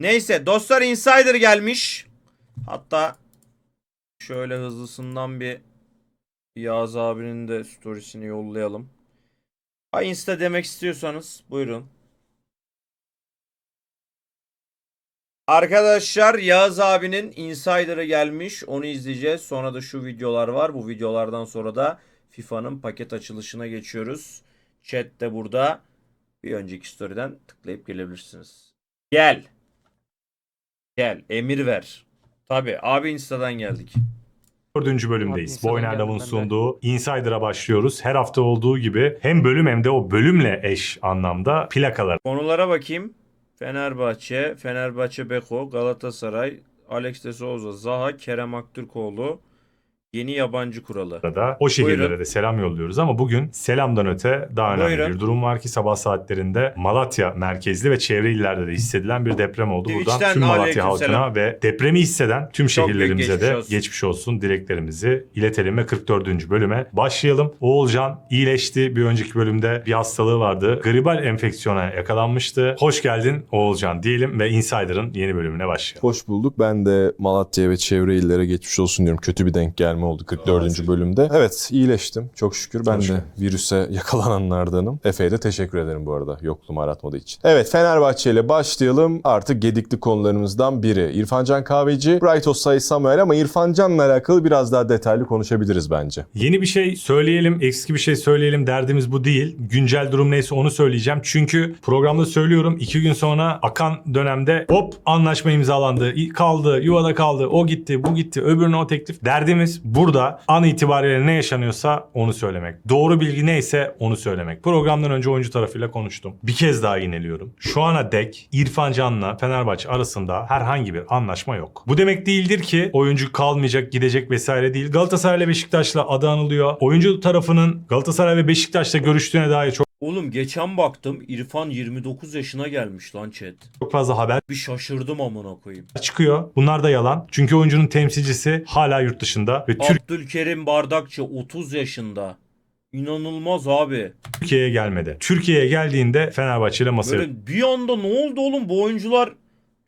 Neyse dostlar Insider gelmiş. Hatta şöyle hızlısından bir Yağız abinin de storiesini yollayalım. Ha Insta demek istiyorsanız buyurun. Arkadaşlar Yağız abinin Insider'ı gelmiş. Onu izleyeceğiz. Sonra da şu videolar var. Bu videolardan sonra da FIFA'nın paket açılışına geçiyoruz. Chat de burada. Bir önceki story'den tıklayıp gelebilirsiniz. Gel. Gel. Emir ver. Tabi abi Insta'dan geldik. Dördüncü bölümdeyiz. Abi, Instagram Boyner geldim Lav'ın ben de. sunduğu Insider'a başlıyoruz. Her hafta olduğu gibi hem bölüm hem de o bölümle eş anlamda plakalar Konulara bakayım. Fenerbahçe, Fenerbahçe Beko, Galatasaray, Alex de Souza, Zaha, Kerem Aktürkoğlu. Yeni yabancı kuralı. da o şehirlere Buyurun. de selam yolluyoruz ama bugün selamdan öte daha önemli Buyurun. bir durum var ki sabah saatlerinde Malatya merkezli ve çevre illerde de hissedilen bir deprem oldu. Buradan Twitch'ten tüm Malatya halkına ve depremi hisseden tüm Çok şehirlerimize geçmiş de olsun. geçmiş olsun dileklerimizi iletelim ve 44. bölüme başlayalım. Oğulcan iyileşti. Bir önceki bölümde bir hastalığı vardı. Gribal enfeksiyona yakalanmıştı. Hoş geldin Oğulcan diyelim ve Insider'ın yeni bölümüne başlayalım. Hoş bulduk. Ben de Malatya ve çevre illere geçmiş olsun diyorum. Kötü bir denk gelme oldu 44. bölümde. Evet iyileştim. Çok şükür. Ben de virüse yakalananlardanım. Efe'ye de teşekkür ederim bu arada yokluğumu aratmadığı için. Evet Fenerbahçe ile başlayalım. Artık gedikli konularımızdan biri. İrfancan Kahveci, Bright Osay Samuel ama İrfancan'la alakalı biraz daha detaylı konuşabiliriz bence. Yeni bir şey söyleyelim, eski bir şey söyleyelim derdimiz bu değil. Güncel durum neyse onu söyleyeceğim. Çünkü programda söylüyorum iki gün sonra akan dönemde hop anlaşma imzalandı, kaldı, yuvada kaldı, o gitti, bu gitti, öbürüne o teklif. Derdimiz burada an itibariyle ne yaşanıyorsa onu söylemek. Doğru bilgi neyse onu söylemek. Programdan önce oyuncu tarafıyla konuştum. Bir kez daha yineliyorum. Şu ana dek İrfan Can'la Fenerbahçe arasında herhangi bir anlaşma yok. Bu demek değildir ki oyuncu kalmayacak, gidecek vesaire değil. Galatasaray ile Beşiktaş'la adı anılıyor. Oyuncu tarafının Galatasaray ve Beşiktaş'la görüştüğüne dair çok Oğlum geçen baktım İrfan 29 yaşına gelmiş lan chat. çok fazla haber Bir şaşırdım amına koyayım. çıkıyor. Bunlar da yalan. Çünkü oyuncunun temsilcisi hala yurt dışında ve Abdülkerim Bardakçı 30 yaşında. İnanılmaz abi. Türkiye'ye gelmedi. Türkiye'ye geldiğinde Fenerbahçe ile masaya Böyle bir anda ne oldu oğlum bu oyuncular?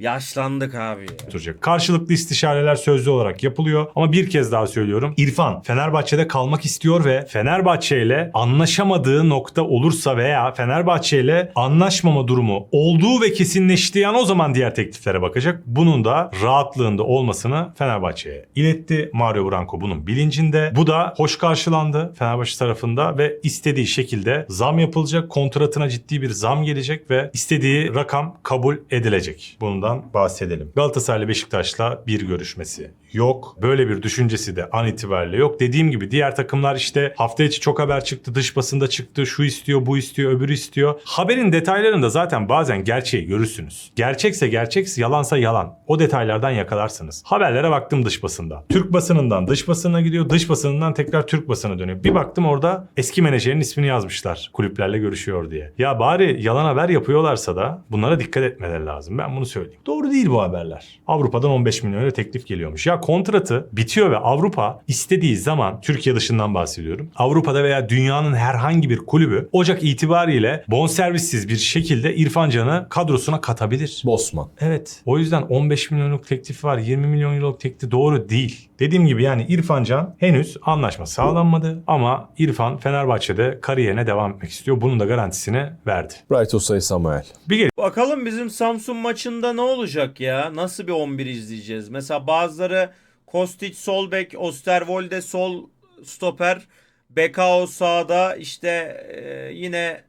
Yaşlandık abi oturacak. Karşılıklı istişareler sözlü olarak yapılıyor ama bir kez daha söylüyorum. İrfan Fenerbahçe'de kalmak istiyor ve Fenerbahçe ile anlaşamadığı nokta olursa veya Fenerbahçe ile anlaşmama durumu olduğu ve kesinleştiği an o zaman diğer tekliflere bakacak. Bunun da rahatlığında olmasını Fenerbahçe'ye iletti. Mario Branco bunun bilincinde. Bu da hoş karşılandı Fenerbahçe tarafında ve istediği şekilde zam yapılacak. Kontratına ciddi bir zam gelecek ve istediği rakam kabul edilecek. Bundan bahsedelim. Galatasaray ile Beşiktaş'la bir görüşmesi yok. Böyle bir düşüncesi de an itibariyle yok. Dediğim gibi diğer takımlar işte hafta içi çok haber çıktı. Dış basında çıktı. Şu istiyor, bu istiyor, öbürü istiyor. Haberin detaylarında zaten bazen gerçeği görürsünüz. Gerçekse gerçek, yalansa yalan. O detaylardan yakalarsınız. Haberlere baktım dış basında. Türk basınından dış basına gidiyor. Dış basınından tekrar Türk basına dönüyor. Bir baktım orada eski menajerin ismini yazmışlar. Kulüplerle görüşüyor diye. Ya bari yalan haber yapıyorlarsa da bunlara dikkat etmeleri lazım. Ben bunu söyleyeyim. Doğru değil bu haberler. Avrupa'dan 15 milyon teklif geliyormuş. Ya kontratı bitiyor ve Avrupa istediği zaman Türkiye dışından bahsediyorum. Avrupa'da veya dünyanın herhangi bir kulübü Ocak itibariyle bonservissiz bir şekilde İrfan Can'ı kadrosuna katabilir. Bosman. Evet. O yüzden 15 milyonluk teklif var. 20 milyon euroluk teklif doğru değil. Dediğim gibi yani İrfan Can henüz anlaşma sağlanmadı ama İrfan Fenerbahçe'de kariyerine devam etmek istiyor. Bunun da garantisini verdi. Bright Osay Samuel. Bir Bakalım bizim Samsun maçında ne olacak ya? Nasıl bir 11 izleyeceğiz? Mesela bazıları Kostic sol bek, Osterwolde sol stoper, Bekao sağda işte e, yine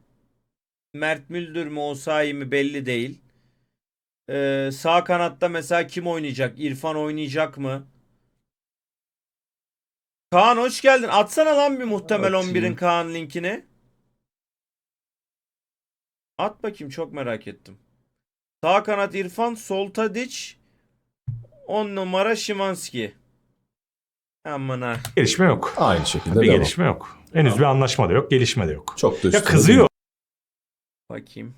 Mert Müldür mü Osayi mi belli değil. E, sağ kanatta mesela kim oynayacak? İrfan oynayacak mı? Kaan hoş geldin. Atsana lan bir muhtemel Atayım. 11'in Kaan linkini. At bakayım çok merak ettim. Sağ kanat İrfan, sol Tadic, 10 numara Şimanski. Aman ha. gelişme yok. Aynı şekilde Bir devam. gelişme yok. Henüz bir anlaşma da yok, gelişme de yok. Çok da Ya kızıyor. Bakayım.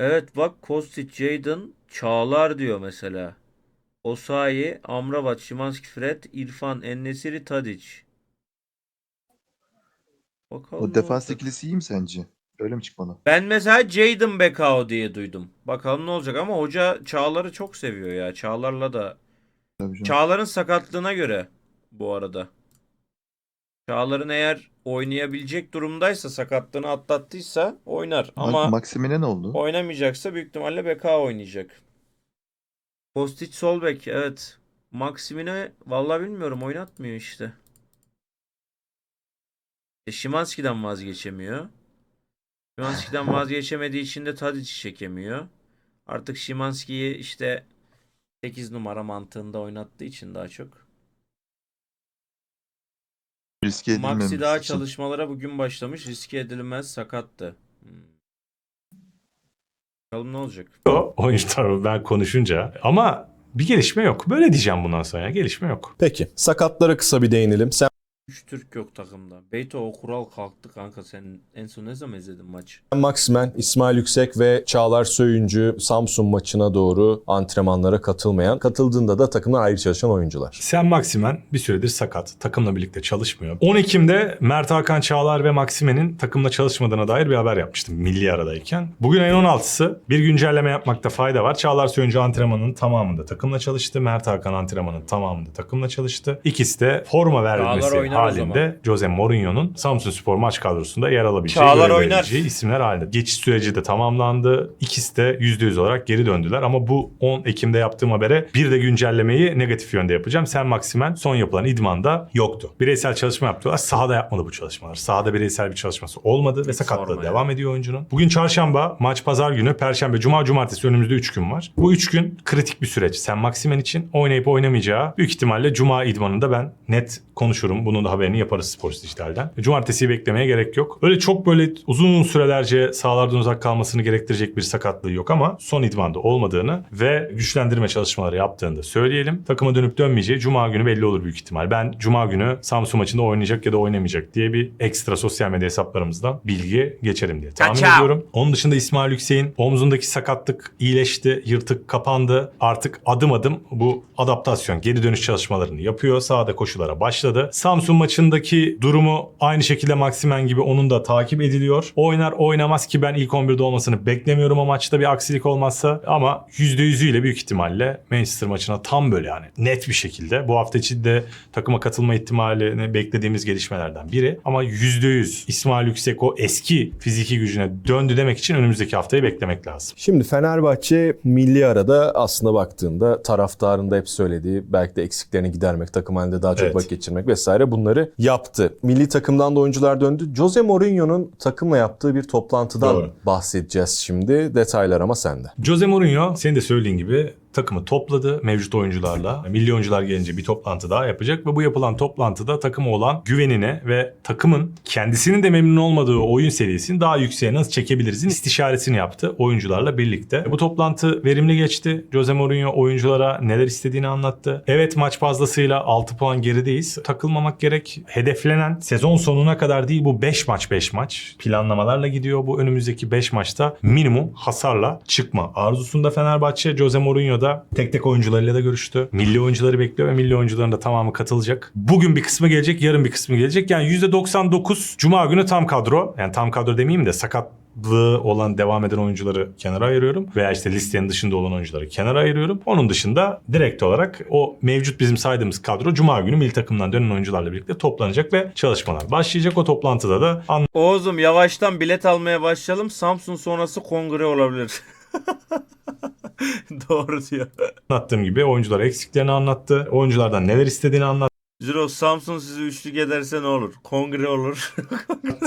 Evet bak Kostic, Jadon, Çağlar diyor mesela. Osayi, Amrabat, Şimanski, Fred, İrfan, Ennesiri, Tadic. Bakalım O ne defans olacak. ikilisi iyi mi sence? Öyle mi çıkmalı? Ben mesela Jaden Bekao diye duydum. Bakalım ne olacak ama hoca Çağlar'ı çok seviyor ya. Çağlar'la da. Çağlar'ın sakatlığına göre bu arada. Çağlar'ın eğer oynayabilecek durumdaysa sakatlığını atlattıysa oynar. Ma- Ama Maximine ne oldu? oynamayacaksa büyük ihtimalle BK oynayacak. Kostic sol bek evet. Maximine vallahi bilmiyorum oynatmıyor işte. E, Şimanski'den vazgeçemiyor. Şimanski'den vazgeçemediği için de Tadic'i çekemiyor. Artık Şimanski'yi işte 8 numara mantığında oynattığı için daha çok. Riske Maxi daha için. çalışmalara bugün başlamış. Riske edilmez sakattı. Hmm. Bakalım ne olacak. O oyuncular ben konuşunca ama bir gelişme yok. Böyle diyeceğim bundan sonra. Gelişme yok. Peki sakatlara kısa bir değinelim. Sen 3 Türk yok takımda. Beyto o kural kalktı kanka. Sen en son ne zaman izledin maç? Maximen, İsmail Yüksek ve Çağlar Söyüncü Samsun maçına doğru antrenmanlara katılmayan, katıldığında da takımdan ayrı çalışan oyuncular. Sen Maksimen bir süredir sakat. Takımla birlikte çalışmıyor. 10 Ekim'de Mert Hakan Çağlar ve Maksimen'in takımla çalışmadığına dair bir haber yapmıştım milli aradayken. Bugün ayın 16'sı bir güncelleme yapmakta fayda var. Çağlar Söyüncü antrenmanının tamamında takımla çalıştı. Mert Hakan antrenmanının tamamında takımla çalıştı. İkisi de forma verilmesi Çağlar halinde Jose Mourinho'nun Samsun Spor maç kadrosunda yer alabileceği, Çağlar oynar. isimler halinde. Geçiş süreci de tamamlandı. İkisi de %100 olarak geri döndüler ama bu 10 Ekim'de yaptığım habere bir de güncellemeyi negatif yönde yapacağım. Sen Maksimen son yapılan idmanda yoktu. Bireysel çalışma yaptılar. Sahada yapmadı bu çalışmalar. Sahada bireysel bir çalışması olmadı ve sakatlığı devam ediyor oyuncunun. Bugün çarşamba, maç pazar günü, perşembe, cuma, cumartesi önümüzde 3 gün var. Bu 3 gün kritik bir süreç. Sen Maksimen için oynayıp oynamayacağı büyük ihtimalle cuma idmanında ben net konuşurum. Bunun da haberini yaparız Spor Dijital'den. Cumartesiyi beklemeye gerek yok. Öyle çok böyle uzun sürelerce sahalardan uzak kalmasını gerektirecek bir sakatlığı yok ama son idmanda olmadığını ve güçlendirme çalışmaları yaptığını da söyleyelim. Takıma dönüp dönmeyeceği cuma günü belli olur büyük ihtimal. Ben cuma günü Samsun maçında oynayacak ya da oynamayacak diye bir ekstra sosyal medya hesaplarımızdan bilgi geçerim diye tahmin Kaçav. ediyorum. Onun dışında İsmail Hüseyin omzundaki sakatlık iyileşti, yırtık kapandı. Artık adım adım bu adaptasyon, geri dönüş çalışmalarını yapıyor. Sahada koşulara başladı. Samsun maçındaki durumu aynı şekilde Maximen gibi onun da takip ediliyor. Oynar oynamaz ki ben ilk 11'de olmasını beklemiyorum o maçta bir aksilik olmazsa. Ama %100'üyle büyük ihtimalle Manchester maçına tam böyle yani net bir şekilde bu hafta içinde takıma katılma ihtimalini beklediğimiz gelişmelerden biri. Ama %100 İsmail Yüksek o eski fiziki gücüne döndü demek için önümüzdeki haftayı beklemek lazım. Şimdi Fenerbahçe milli arada aslında baktığında taraftarın da hep söylediği belki de eksiklerini gidermek, takım halinde daha çok Evet. vakit geçirmek vesaire bunları yaptı. Milli takımdan da oyuncular döndü. Jose Mourinho'nun takımla yaptığı bir toplantıdan Doğru. bahsedeceğiz şimdi. Detaylar ama sende. Jose Mourinho senin de söylediğin gibi takımı topladı mevcut oyuncularla. Milli oyuncular gelince bir toplantı daha yapacak ve bu yapılan toplantıda takıma olan güvenine ve takımın kendisinin de memnun olmadığı oyun seviyesini daha yükseğe nasıl çekebilirizin istişaresini yaptı oyuncularla birlikte. Bu toplantı verimli geçti. Jose Mourinho oyunculara neler istediğini anlattı. Evet maç fazlasıyla 6 puan gerideyiz. Takılmamak gerek. Hedeflenen sezon sonuna kadar değil bu 5 maç 5 maç planlamalarla gidiyor. Bu önümüzdeki 5 maçta minimum hasarla çıkma arzusunda Fenerbahçe. Jose Mourinho da tek tek oyuncularıyla da görüştü. Milli oyuncuları bekliyor ve milli oyuncuların da tamamı katılacak. Bugün bir kısmı gelecek, yarın bir kısmı gelecek. Yani %99 Cuma günü tam kadro. Yani tam kadro demeyeyim de sakatlığı olan devam eden oyuncuları kenara ayırıyorum. Veya işte listenin dışında olan oyuncuları kenara ayırıyorum. Onun dışında direkt olarak o mevcut bizim saydığımız kadro Cuma günü milli takımdan dönen oyuncularla birlikte toplanacak ve çalışmalar başlayacak. O toplantıda da Oğuz'um yavaştan bilet almaya başlayalım. Samsun sonrası kongre olabilir. Doğru diyor. anlattığım gibi oyunculara eksiklerini anlattı. Oyunculardan neler istediğini anlattı. Zero Samsun sizi üçlük ederse ne olur? Kongre olur.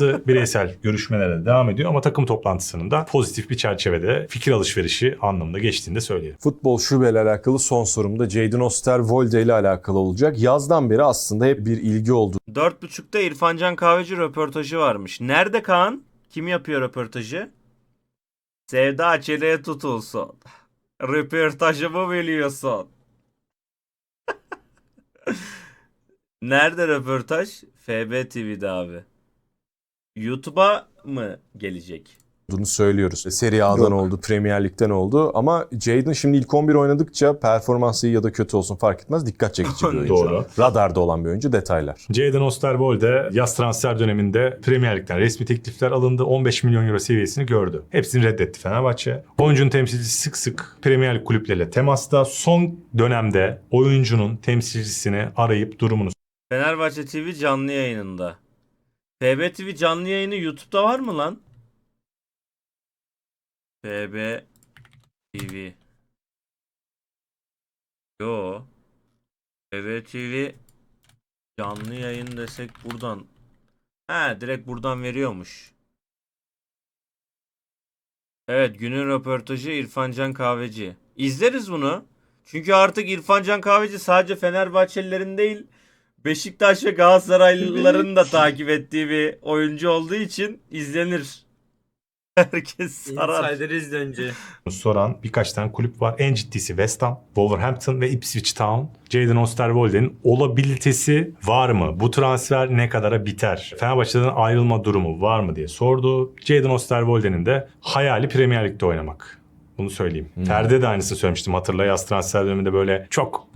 bireysel görüşmelere de devam ediyor ama takım toplantısının da pozitif bir çerçevede fikir alışverişi anlamında geçtiğini de söyleyelim. Futbol şubeyle alakalı son sorum da Jadon Osterwolde ile alakalı olacak. Yazdan beri aslında hep bir ilgi oldu. Dört buçukta İrfancan Kahveci röportajı varmış. Nerede Kaan? Kim yapıyor röportajı? Sevda çeneye tutulsun. Röportajımı biliyorsun. Nerede röportaj? FB TV'de abi. YouTube'a mı gelecek? Olduğunu söylüyoruz. Serie A'dan Yok. oldu, Premier Lig'den oldu ama Jadon şimdi ilk 11 oynadıkça performansı iyi ya da kötü olsun fark etmez dikkat çekici bir oyuncu. Doğru. Radarda olan bir oyuncu detaylar. Jadon Osterwolde yaz transfer döneminde Premier Lig'den resmi teklifler alındı. 15 milyon euro seviyesini gördü. Hepsini reddetti Fenerbahçe. Oyuncunun temsilcisi sık sık Premier Lig kulüpleriyle temasta. Son dönemde oyuncunun temsilcisini arayıp durumunu Fenerbahçe TV canlı yayınında. FB TV canlı yayını YouTube'da var mı lan? FB TV. Yo. FB TV canlı yayın desek buradan. He direkt buradan veriyormuş. Evet günün röportajı İrfancan Kahveci. İzleriz bunu. Çünkü artık İrfancan Kahveci sadece Fenerbahçelilerin değil Beşiktaş ve Galatasaraylıların da takip ettiği bir oyuncu olduğu için izlenir. Herkes sarar. Insider izle önce. soran birkaç tane kulüp var. En ciddisi West Ham, Wolverhampton ve Ipswich Town. Jadon Osterwolde'nin olabilitesi var mı? Bu transfer ne kadara biter? Fenerbahçe'den ayrılma durumu var mı diye sordu. Jadon Osterwolde'nin de hayali Premier Lig'de oynamak. Bunu söyleyeyim. Ferdi de aynısını söylemiştim. Hatırla yaz transfer döneminde böyle çok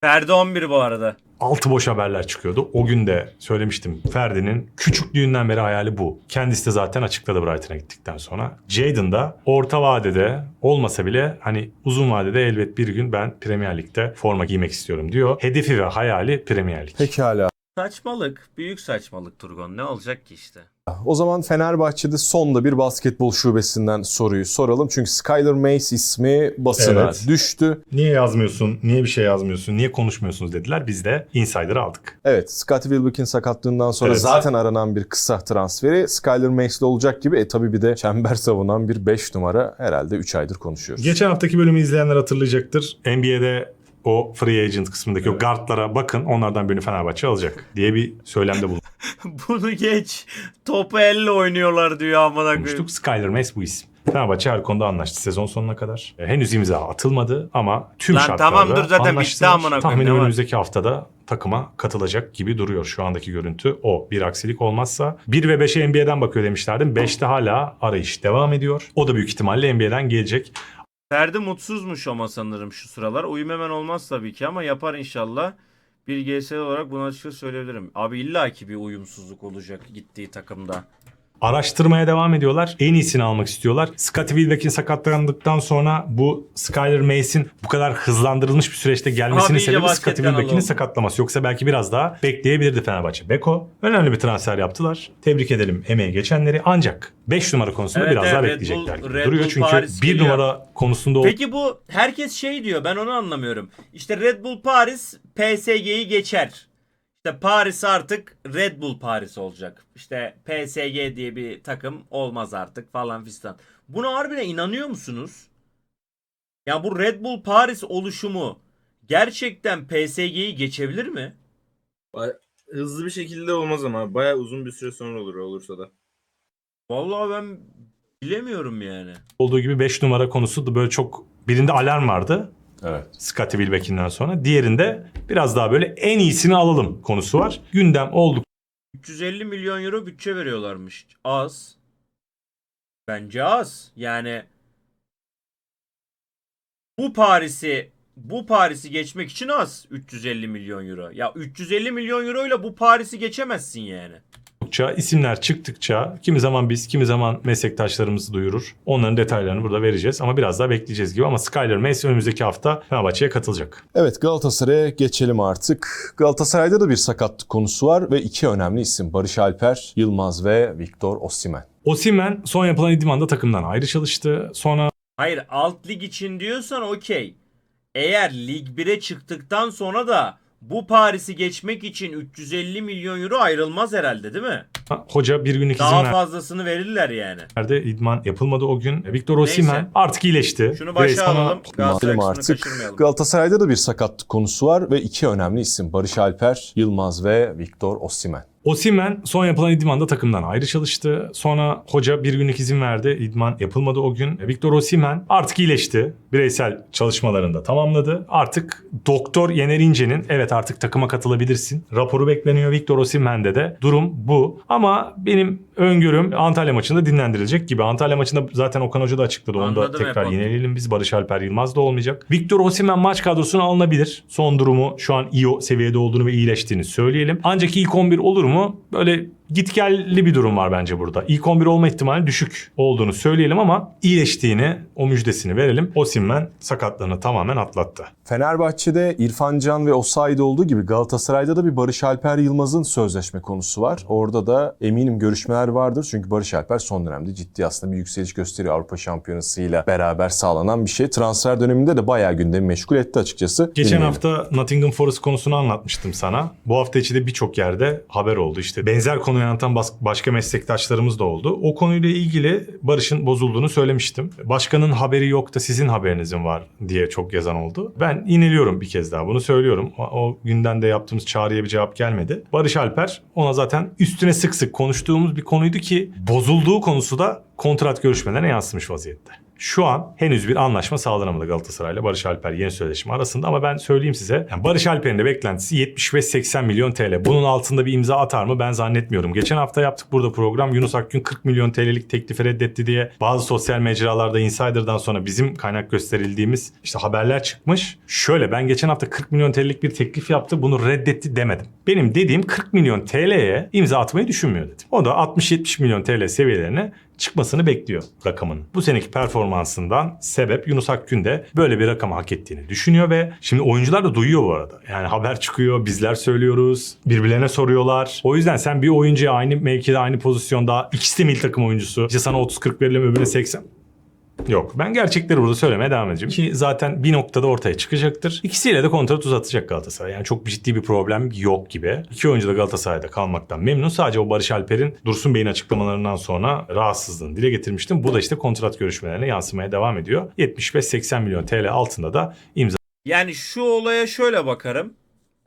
Ferdi 11 bu arada. altı boş haberler çıkıyordu. O gün de söylemiştim. Ferdi'nin küçüklüğünden beri hayali bu. Kendisi de zaten açıkladı Brighton'a gittikten sonra. Jadon da orta vadede olmasa bile hani uzun vadede elbet bir gün ben Premier Lig'de forma giymek istiyorum diyor. Hedefi ve hayali Premier Lig. Pekala. Saçmalık. Büyük saçmalık Turgon. Ne olacak ki işte? O zaman Fenerbahçe'de sonda bir basketbol şubesinden soruyu soralım. Çünkü Skylar Mace ismi basına Evet. düştü. Niye yazmıyorsun? Niye bir şey yazmıyorsun? Niye konuşmuyorsunuz dediler. Biz de Insider'ı aldık. Evet, Scottie Wilbeck'in sakatlığından sonra Evet. zaten aranan bir kısa transferi Skylar Mace'le olacak gibi. E tabii bir de çember savunan bir 5 numara herhalde 3 aydır konuşuyoruz. Geçen haftaki bölümü izleyenler hatırlayacaktır. NBA'de o free agent kısmındaki o guardlara bakın onlardan birini Fenerbahçe alacak diye bir söylemde bulunmuştuk. Bunu geç. Topu elle oynuyorlar diyor amına koyayım. Skyler Mace bu isim. Fenerbahçe her konuda anlaştı sezon sonuna kadar. E, henüz imza atılmadı ama tüm Lan şartlarda tamam dur zaten bitti amına koyayım, Tahminim önümüzdeki haftada takıma katılacak gibi duruyor şu andaki görüntü. O bir aksilik olmazsa 1 ve 5'e NBA'den bakıyor demişlerdim. 5'te hala arayış devam ediyor. O da büyük ihtimalle NBA'den gelecek. Ferdi mutsuzmuş ama sanırım şu sıralar. Uyum hemen olmaz tabii ki ama yapar inşallah. Bir GS olarak bunu açıkça söyleyebilirim. Abi illaki bir uyumsuzluk olacak gittiği takımda. Araştırmaya devam ediyorlar. En iyisini almak istiyorlar. Scottie Wilbeck'in sakatlandıktan sonra bu Skyler Mace'in bu kadar hızlandırılmış bir süreçte gelmesinin Abi sebebi Scottie Wilbeck'in sakatlaması. Yoksa belki biraz daha bekleyebilirdi Fenerbahçe. Beko önemli bir transfer yaptılar. Tebrik edelim emeği geçenleri. Ancak 5 numara konusunda Evet, biraz evet, daha Red bekleyecekler Bull- Red duruyor. Bull Çünkü Paris 1 geliyor. numara konusunda Peki bu herkes şey diyor ben onu anlamıyorum. İşte Red Bull Paris PSG'yi geçer. İşte Paris artık Red Bull Paris olacak. İşte PSG diye bir takım olmaz artık falan fistan. Buna harbiden inanıyor musunuz? Ya bu Red Bull Paris oluşumu gerçekten PSG'yi geçebilir mi? Hızlı bir şekilde olmaz ama bayağı uzun bir süre sonra olur olursa da. Vallahi ben bilemiyorum yani. olduğu gibi 5 numara konusu da böyle çok birinde alarm vardı. Evet. Scottie Wilbeck'inden sonra. Diğerinde biraz daha böyle en iyisini alalım konusu var. Gündem oldukça 350 milyon euro bütçe veriyorlarmış. Az. Bence az. Yani bu Paris'i bu Paris'i geçmek için az 350 milyon euro. Ya 350 milyon euro ile bu Paris'i geçemezsin yani. Oldukça isimler çıktıkça kimi zaman biz kimi zaman meslektaşlarımızı duyurur. Onların detaylarını burada vereceğiz ama biraz daha bekleyeceğiz gibi ama Skyler Mace önümüzdeki hafta Fenerbahçe'ye katılacak. Evet Galatasaray'a geçelim artık. Galatasaray'da da bir sakatlık konusu var ve iki önemli isim Barış Alper, Yılmaz ve Victor Osimhen. Hayır alt lig için diyorsan okey. Eğer lig bire çıktıktan sonra da bu Paris'i geçmek için 350 milyon euro ayırılmaz herhalde değil mi? Hoca bir günlük izin Daha verdi. fazlasını verirler yani. Nerede idman yapılmadı o gün. Victor Osimhen artık iyileşti. Şunu başa ona- alalım. Galatasaray kısmını artık kaçırmayalım. Galatasaray'da da bir sakatlık konusu var ve iki önemli isim Barış Alper, Yılmaz ve Victor Osimhen. Osimhen son yapılan idmanda takımdan ayrı çalıştı. Sonra hoca bir günlük izin verdi. İdman yapılmadı o gün. Victor Osimhen artık iyileşti. Bireysel çalışmalarında tamamladı. Artık Doktor Yener İnce'nin evet artık takıma katılabilirsin. Raporu bekleniyor Victor Osimhen'de de. Durum bu. Ama benim öngörüm Antalya maçında dinlendirilecek gibi. Antalya maçında zaten Okan Hoca da açıkladı. Onu da Anladım tekrar Epon. yineleyelim biz. Barış Alper Yılmaz da olmayacak. Victor Osimhen maç kadrosuna alınabilir. Son durumu şu an iyi seviyede olduğunu ve iyileştiğini söyleyelim. Ancak ilk 11 olur mu? Böyle gitgelli bir durum var bence burada. İlk 11 olma ihtimali düşük olduğunu söyleyelim ama iyileştiğini, o müjdesini verelim. Osimhen sakatlığını tamamen atlattı. Fenerbahçe'de İrfan Can ve Osayi'de olduğu gibi Galatasaray'da da bir Barış Alper Yılmaz'ın sözleşme konusu var. Orada da eminim görüşmeler vardır. Çünkü Barış Alper son dönemde ciddi aslında bir yükseliş gösteriyor. Avrupa Şampiyonası'yla beraber sağlanan bir şey. Transfer döneminde de bayağı gündemi meşgul etti açıkçası. Geçen Dinleyelim. hafta Nottingham Forest konusunu anlatmıştım sana. Bu hafta içi de birçok yerde haber oldu. İşte benzer konuyu anlatan bas- başka meslektaşlarımız da oldu. O konuyla ilgili Barış'ın bozulduğunu söylemiştim. Başkanın haberi yok da sizin haberinizin var diye çok yazan oldu. Ben ineliyorum bir kez daha bunu söylüyorum. O günden de yaptığımız çağrıya bir cevap gelmedi. Barış Alper ona zaten üstüne sık sık konuştuğumuz bir konuydu ki bozulduğu konusu da kontrat görüşmelerine yansımış vaziyette. Şu an henüz bir anlaşma sağlanamadı Galatasaray'la Barış Alper yeni sözleşme arasında ama ben söyleyeyim size yani Barış Alper'in de beklentisi 75-80 milyon TL. Bunun altında bir imza atar mı ben zannetmiyorum. Geçen hafta yaptık burada program Yunus Akgün 40 milyon TL'lik teklifi reddetti diye bazı sosyal mecralarda Insider'dan sonra bizim kaynak gösterildiğimiz işte haberler çıkmış. Şöyle ben geçen hafta 40 milyon TL'lik bir teklif yaptı bunu reddetti demedim. Benim dediğim 40 milyon TL'ye imza atmayı düşünmüyor dedim. O da 60-70 milyon TL seviyelerine çıkmasını bekliyor rakamın. Bu seneki performansından sebep Yunus Akgün de böyle bir rakamı hak ettiğini düşünüyor ve şimdi oyuncular da duyuyor bu arada. Yani haber çıkıyor, bizler söylüyoruz, birbirlerine soruyorlar. O yüzden sen bir oyuncuya aynı mevkide, aynı pozisyonda ikisi de milli takım oyuncusu. İşte sana 30-40 verelim öbürüne 80. Yok. Ben gerçekleri burada söylemeye devam edeceğim. Ki zaten bir noktada ortaya çıkacaktır. İkisiyle de kontrat uzatacak Galatasaray. Yani çok ciddi bir problem yok gibi. İki oyuncu da Galatasaray'da kalmaktan memnun. Sadece o Barış Alper'in Dursun Bey'in açıklamalarından sonra rahatsızlığını dile getirmiştim. Bu da işte kontrat görüşmelerine yansımaya devam ediyor. 75-80 milyon TL altında da imza Yani şu olaya şöyle bakarım.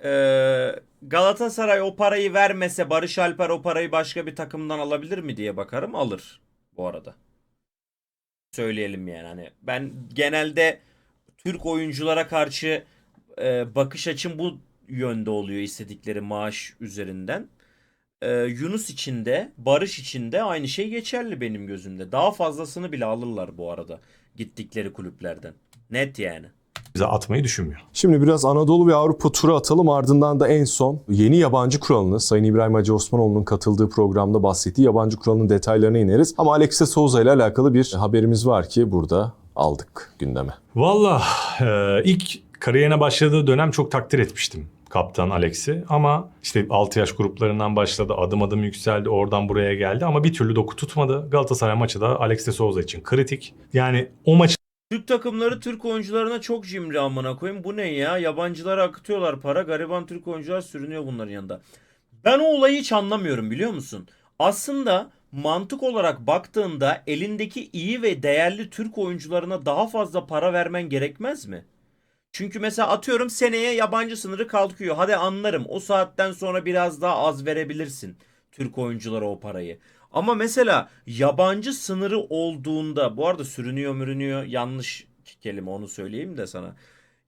Ee, Galatasaray o parayı vermese Barış Alper o parayı başka bir takımdan alabilir mi diye bakarım. Alır bu arada. Söyleyelim yani hani ben genelde Türk oyunculara karşı e, bakış açım bu yönde oluyor istedikleri maaş üzerinden. Ee, Yunus için de Barış için de aynı şey geçerli benim gözümde. Daha fazlasını bile alırlar bu arada gittikleri kulüplerden. Net yani. Atmayı düşünmüyor. Şimdi biraz Anadolu ve Avrupa turu atalım ardından da en son yeni yabancı kuralını Sayın İbrahim Hacı Osmanoğlu'nun katıldığı programda bahsettiği yabancı kuralının detaylarına ineriz. Ama Alexis Souza ile alakalı bir haberimiz var ki burada aldık gündeme. Valla e, ilk kariyerine başladığı dönem çok takdir etmiştim kaptan Alex'i. Ama işte 6 yaş gruplarından başladı. Adım adım yükseldi. Oradan buraya geldi. Ama bir türlü doku tutmadı. Galatasaray maçı da Alex de Souza için kritik. Yani o maçı Türk takımları Türk oyuncularına çok cimri amına koyayım. Bu ne ya? Yabancılara akıtıyorlar para. Gariban Türk oyuncular sürünüyor bunların yanında. Ben o olayı hiç anlamıyorum biliyor musun? Aslında mantık olarak baktığında elindeki iyi ve değerli Türk oyuncularına daha fazla para vermen gerekmez mi? Çünkü mesela atıyorum seneye yabancı sınırı kalkıyor. Hadi anlarım. O saatten sonra biraz daha az verebilirsin Türk oyunculara o parayı. Ama mesela yabancı sınırı olduğunda bu arada sürünüyor mürünüyor yanlış kelime onu söyleyeyim de sana.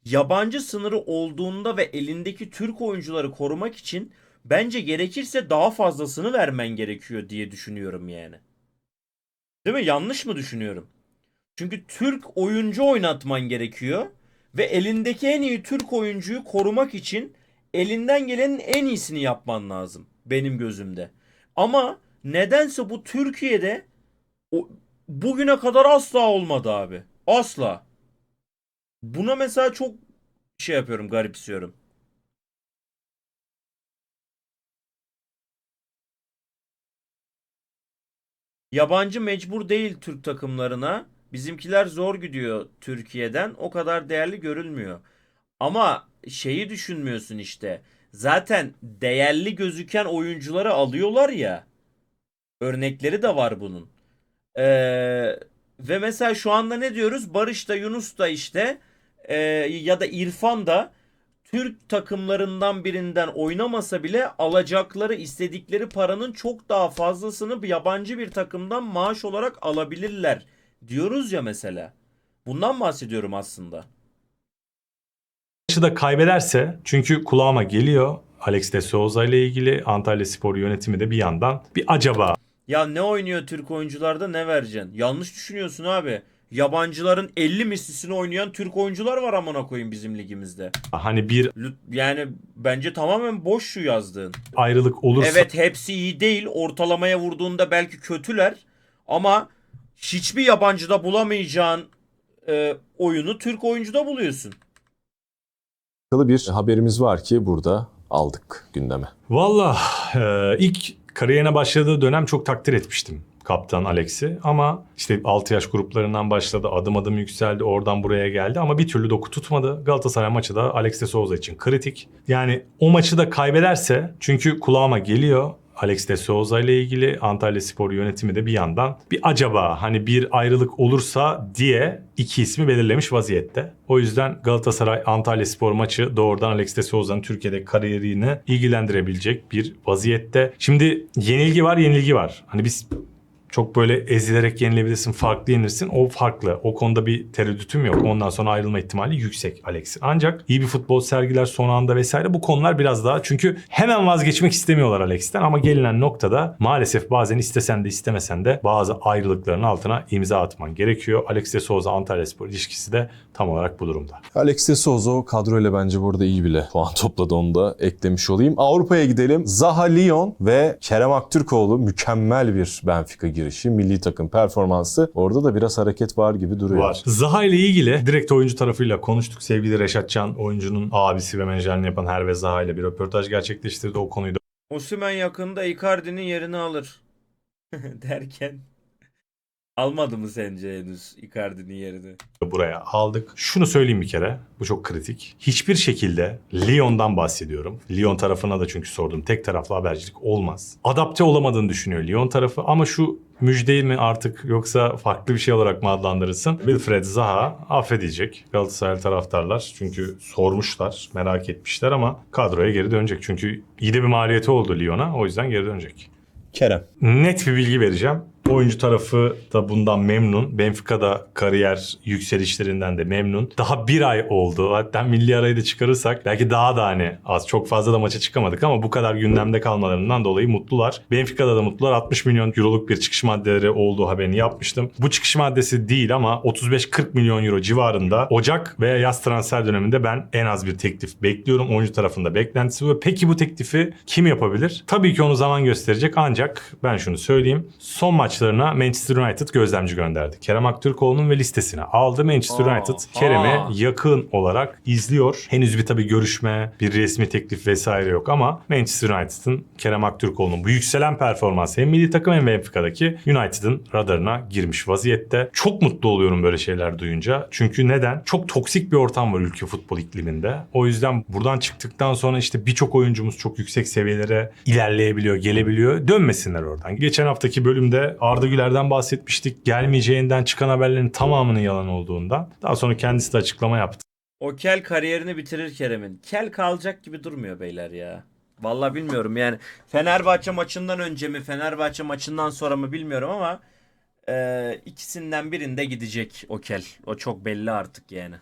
Yabancı sınırı olduğunda ve elindeki Türk oyuncuları korumak için bence gerekirse daha fazlasını vermen gerekiyor diye düşünüyorum yani. Değil mi? Yanlış mı düşünüyorum? Çünkü Türk oyuncu oynatman gerekiyor ve elindeki en iyi Türk oyuncuyu korumak için elinden gelenin en iyisini yapman lazım benim gözümde. Ama nedense bu Türkiye'de o, bugüne kadar asla olmadı abi. Asla. Buna mesela çok şey yapıyorum, garipsiyorum. Yabancı mecbur değil Türk takımlarına. Bizimkiler zor gidiyor Türkiye'den. O kadar değerli görülmüyor. Ama şeyi düşünmüyorsun işte. Zaten değerli gözüken oyuncuları alıyorlar ya. Örnekleri de var bunun. Ee, ve mesela şu anda ne diyoruz? Barış da Yunus da işte e, ya da İrfan da Türk takımlarından birinden oynamasa bile alacakları istedikleri paranın çok daha fazlasını yabancı bir takımdan maaş olarak alabilirler diyoruz ya mesela. Bundan bahsediyorum aslında. maçı da kaybederse çünkü kulağıma geliyor Alex de Souza ile ilgili Antalya Spor yönetimi de bir yandan bir acaba Ya ne oynuyor Türk oyuncularda ne vereceksin? Yanlış düşünüyorsun abi. Yabancıların 50 mislisini oynayan Türk oyuncular var amına koyayım bizim ligimizde. hani bir Lüt- Yani bence tamamen boş şu yazdığın. ayrılık olursa Evet hepsi iyi değil. Ortalamaya vurduğunda belki kötüler. Ama hiçbir yabancıda bulamayacağın e, oyunu Türk oyuncuda buluyorsun. bir haberimiz var ki burada aldık gündeme. Valla e, ilk kariyerine başladığı dönem çok takdir etmiştim kaptan Alex'i. Ama işte 6 yaş gruplarından başladı. Adım adım yükseldi. Oradan buraya geldi. Ama bir türlü doku tutmadı. Galatasaray maçı da Alex de Souza için kritik. Yani o maçı da kaybederse çünkü kulağıma geliyor. Alex de Souza ile ilgili Antalya Spor yönetimi de bir yandan bir acaba hani bir ayrılık olursa diye iki ismi belirlemiş vaziyette. O yüzden Galatasaray Antalya Spor maçı doğrudan Alex de Souza'nın Türkiye'de kariyerini ilgilendirebilecek bir vaziyette. Şimdi yenilgi var, yenilgi var. Hani biz çok böyle ezilerek yenilebilirsin, farklı yenilirsin. O farklı. O konuda bir tereddütüm yok. Ondan sonra ayrılma ihtimali yüksek Alex'in. Ancak iyi bir futbol sergiler son anda vesaire bu konular biraz daha çünkü hemen vazgeçmek istemiyorlar Alex'ten ama gelinen noktada maalesef bazen istesen de istemesen de bazı ayrılıkların altına imza atman gerekiyor. Alex de Souza Antalyaspor ilişkisi de tam olarak bu durumda. Alex de Souza o kadroyla bence burada iyi bile puan topladı onu da eklemiş olayım. Avrupa'ya gidelim. Zaha Lyon ve Kerem Aktürkoğlu mükemmel bir Benfica girişi. Milli takım performansı. Orada da biraz hareket var gibi duruyor. Var. Zaha ile ilgili direkt oyuncu tarafıyla konuştuk. Sevgili Reşat Can oyuncunun abisi ve menajerliğini yapan Herve Zaha ile bir röportaj gerçekleştirdi. O konuyu da Osimhen yakında Icardi'nin yerini alır. Derken almadı mı sence henüz Icardi'nin yerini? buraya aldık. Şunu söyleyeyim bir kere. Bu çok kritik. Hiçbir şekilde Lyon'dan bahsediyorum. Lyon tarafına da çünkü sordum. Tek taraflı habercilik olmaz. Adapte olamadığını düşünüyor Lyon tarafı ama şu müjdeyi mi artık yoksa farklı bir şey olarak mı adlandırırsın? Wilfred Zaha affedecek Galatasaray taraftarlar. Çünkü sormuşlar, merak etmişler ama kadroya geri dönecek. Çünkü iyi de bir maliyeti oldu Lyon'a. O yüzden geri dönecek. Kerem. Net bir bilgi vereceğim. Oyuncu tarafı da bundan memnun. Benfica'da kariyer yükselişlerinden de memnun. Daha bir ay oldu. Hatta milli arayı da çıkarırsak belki daha da hani az çok fazla da maça çıkamadık ama bu kadar gündemde kalmalarından dolayı mutlular. Benfica'da da mutlular. 60 milyon euroluk bir çıkış maddeleri olduğu haberini yapmıştım. Bu çıkış maddesi değil ama 35-40 milyon euro civarında Ocak veya yaz transfer döneminde ben en az bir teklif bekliyorum. Oyuncu tarafında beklentisi bu. Peki bu teklifi kim yapabilir? Tabii ki onu zaman gösterecek ancak ben şunu söyleyeyim. Son maçlarına Manchester United gözlemci gönderdi. Kerem Aktürkoğlu'nun ve listesine aldı. Manchester Aa, United. Kerem'i yakın olarak izliyor. Henüz bir tabii görüşme, bir resmi teklif vesaire yok ama Manchester United'ın Kerem Aktürkoğlu'nun bu yükselen performansı hem milli takım hem Benfica'daki United'ın radarına girmiş vaziyette. Çok mutlu oluyorum böyle şeyler duyunca. Çünkü neden? Çok toksik bir ortam var ülke futbol ikliminde. O yüzden buradan çıktıktan sonra işte birçok oyuncumuz çok yüksek seviyelere ilerleyebiliyor, gelebiliyor. Dönmesinler oradan. Geçen haftaki bölümde Arda Güler'den bahsetmiştik. Gelmeyeceğinden çıkan haberlerin tamamının yalan olduğundan. Daha sonra kendisi de açıklama yaptı. O Kel kariyerini bitirir Kerem'in. Kel kalacak gibi durmuyor beyler ya. Vallahi bilmiyorum yani Fenerbahçe maçından önce mi Fenerbahçe maçından sonra mı bilmiyorum ama e, ikisinden birinde gidecek o Kel. O çok belli artık yani.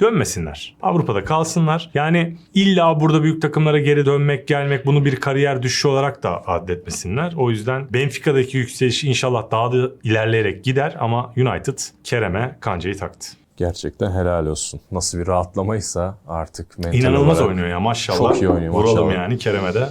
Dönmesinler. Avrupa'da kalsınlar. Yani illa burada büyük takımlara geri dönmek, gelmek bunu bir kariyer düşüşü olarak da addetmesinler. O yüzden Benfica'daki yükseliş inşallah daha da ilerleyerek gider ama United Kerem'e kancayı taktı. Gerçekten helal olsun. Nasıl bir rahatlamaysa artık mental İnanılmaz olarak. oynuyor ya maşallah. Çok iyi oynuyor, Vuralım maşallah. yani Kerem'e de.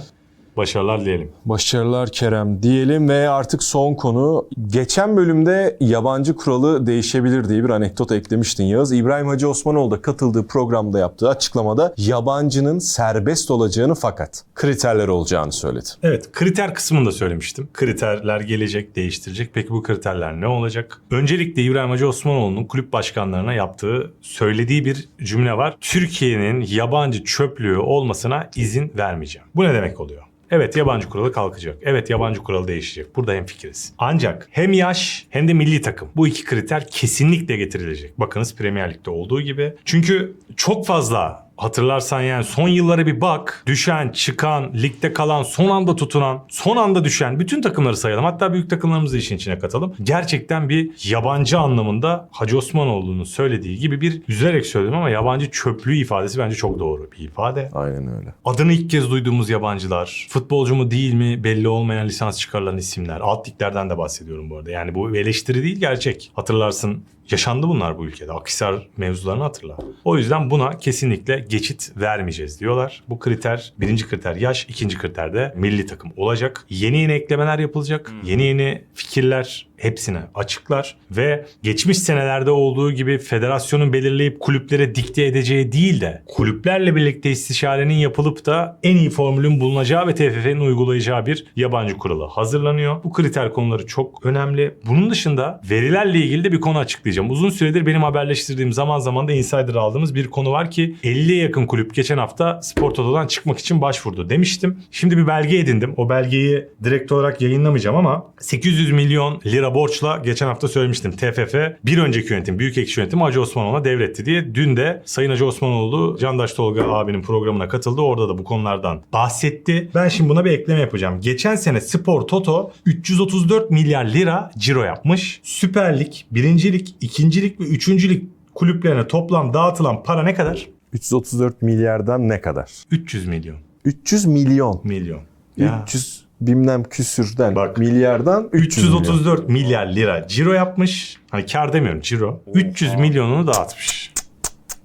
Başarılar dileyelim. Başarılar Kerem diyelim ve artık son konu. Geçen bölümde yabancı kuralı değişebilir diye bir anekdot eklemiştin Yağız. İbrahim Hacı Osmanoğlu da katıldığı programda yaptığı açıklamada yabancının serbest olacağını fakat kriterler olacağını söyledi. Evet kriter kısmını da söylemiştim. Kriterler gelecek, değiştirecek. Peki bu kriterler ne olacak? Öncelikle İbrahim Hacı Osmanoğlu'nun kulüp başkanlarına yaptığı, söylediği bir cümle var. Türkiye'nin yabancı çöplüğü olmasına izin vermeyeceğim. Bu ne demek oluyor? Evet yabancı kuralı kalkacak. Evet yabancı kuralı değişecek. Burada hemfikiriz. Ancak hem yaş hem de milli takım. Bu iki kriter kesinlikle getirilecek. Bakınız Premier Lig'de olduğu gibi. Çünkü çok fazla hatırlarsan yani son yıllara bir bak. Düşen, çıkan, ligde kalan, son anda tutunan, son anda düşen bütün takımları sayalım. Hatta büyük takımlarımızı işin içine katalım. Gerçekten bir yabancı anlamında Hacı Osmanoğlu'nun söylediği gibi bir üzülerek söyledim ama yabancı çöplüğü ifadesi bence çok doğru bir ifade. Aynen öyle. Adını ilk kez duyduğumuz yabancılar, futbolcu mu değil mi belli olmayan lisans çıkarılan isimler. Alt liglerden de bahsediyorum bu arada. Yani bu eleştiri değil gerçek. Hatırlarsın yaşandı bunlar bu ülkede. Akhisar mevzularını hatırla. O yüzden buna kesinlikle geçit vermeyeceğiz diyorlar. Bu kriter birinci kriter yaş, ikinci kriter de milli takım olacak. Yeni yeni eklemeler yapılacak. Yeni yeni fikirler hepsine açıklar ve geçmiş senelerde olduğu gibi federasyonun belirleyip kulüplere dikte edeceği değil de kulüplerle birlikte istişarenin yapılıp da en iyi formülün bulunacağı ve TFF'nin uygulayacağı bir yabancı kuralı hazırlanıyor. Bu kriter konuları çok önemli. Bunun dışında verilerle ilgili de bir konu açıklayacağım. Uzun süredir benim haberleştirdiğim zaman zaman da insider aldığımız bir konu var ki 50'ye yakın kulüp geçen hafta Spor Toto'dan çıkmak için başvurdu demiştim. Şimdi bir belge edindim. O belgeyi direkt olarak yayınlamayacağım ama 800 milyon lira borçla geçen hafta söylemiştim. TFF bir önceki yönetim, büyük ekşi yönetimi Hacı Osmanoğlu'na devretti diye. Dün de Sayın Hacı Osmanoğlu Candaş Tolga abinin programına katıldı. Orada da bu konulardan bahsetti. Ben şimdi buna bir ekleme yapacağım. Geçen sene Spor Toto 334 milyar lira ciro yapmış. Süper Lig, birincilik, ikincilik ve üçüncülük kulüplerine toplam dağıtılan para ne kadar? 334 milyardan ne kadar? 300 milyon. 300 milyon. Milyon. Ya. 300 bilmem küsürden Bak. milyardan 300 milyon. 334 milyar lira ciro yapmış. Hani kar demiyorum ciro. 300 milyonunu dağıtmış.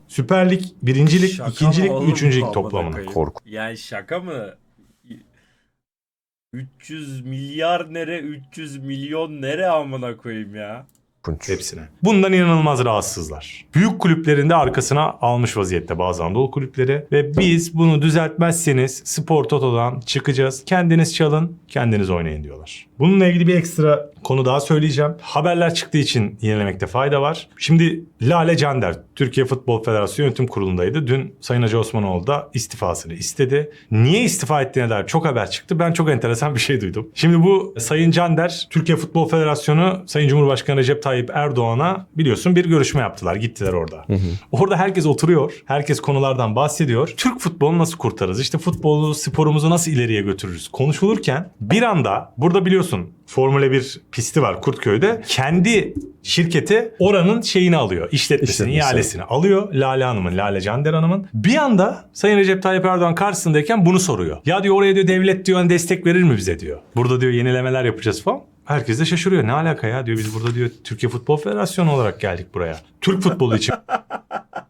Süper Lig, birincilik, Şaka ikincilik üçüncülük toplamına. Korku. Yani şaka mı? 300 milyar nere 300 milyon nere amına koyayım ya. Korkunç. Hepsine. Bundan inanılmaz rahatsızlar. Büyük kulüplerinde arkasına almış vaziyette bazı Anadolu kulüpleri ve biz bunu düzeltmezseniz Spor Toto'dan çıkacağız. Kendiniz çalın, kendiniz oynayın diyorlar. Bununla ilgili bir ekstra konu daha söyleyeceğim. Haberler çıktığı için yenilemekte fayda var. Şimdi Lale Cander, Türkiye Futbol Federasyonu Yönetim Kurulu'ndaydı. Dün Sayın Hacı Osmanoğlu da istifasını istedi. Niye istifa ettiğine dair çok haber çıktı. Ben çok enteresan bir şey duydum. Şimdi bu Sayın Cander, Türkiye Futbol Federasyonu Sayın Cumhurbaşkanı Recep Tayyip Erdoğan'a biliyorsun bir görüşme yaptılar. Gittiler orada. Orada herkes oturuyor. Herkes konulardan bahsediyor. Türk futbolunu nasıl kurtarırız? İşte futbolu, sporumuzu nasıl ileriye götürürüz? Konuşulurken bir anda burada biliyorsun Formula 1 pisti var Kurtköy'de. Kendi şirketi oranın şeyini alıyor. işletmesini, İşletmesi. ihalesini alıyor. Lale Hanım'ın, Lale Cander Hanım'ın. Bir anda Sayın Recep Tayyip Erdoğan karşısındayken bunu soruyor. Ya diyor oraya diyor devlet diyor hani destek verir mi bize diyor. Burada diyor yenilemeler yapacağız falan. Herkes de şaşırıyor. Ne alaka ya diyor. Biz burada diyor Türkiye Futbol Federasyonu olarak geldik buraya. Türk futbolu için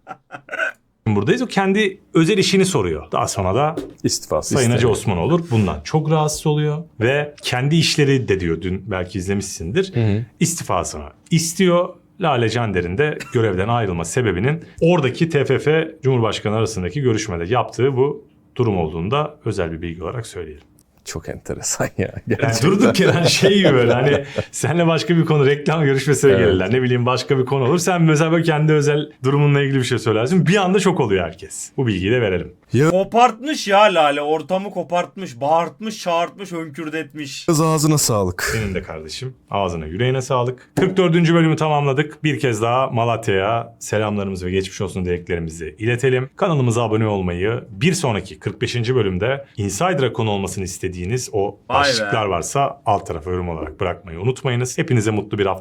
buradayız. O kendi özel işini soruyor. Daha sonra da İstifası Sayın Hacı. Osman olur. Bundan çok rahatsız oluyor. Ve kendi işleri de diyor dün belki izlemişsindir. istifasını istiyor. Lale Cander'in de görevden ayrılma sebebinin oradaki TFF Cumhurbaşkanı arasındaki görüşmede yaptığı bu durum olduğunda özel bir bilgi olarak söyleyelim. Çok enteresan ya. Yani Gerçekten. durduk yere hani şey gibi böyle hani senle başka bir konu reklam görüşmesine Evet. gelirler. Ne bileyim başka bir konu olur. Sen mesela böyle kendi özel durumunla ilgili bir şey söylersin. Bir anda şok oluyor herkes. Bu bilgiyi de verelim. Kopartmış ya Lale ortamı kopartmış, bağırtmış, çağırtmış, hönkürdetmiş. Kız ağzına sağlık. Senin de kardeşim. Ağzına yüreğine sağlık. 44. bölümü tamamladık. Bir kez daha Malatya'ya selamlarımızı ve geçmiş olsun dileklerimizi iletelim. Kanalımıza abone olmayı, bir sonraki 45. bölümde Insider'a konu olmasını istediğiniz o başlıklar varsa alt tarafa yorum olarak bırakmayı unutmayınız. Hepinize mutlu bir hafta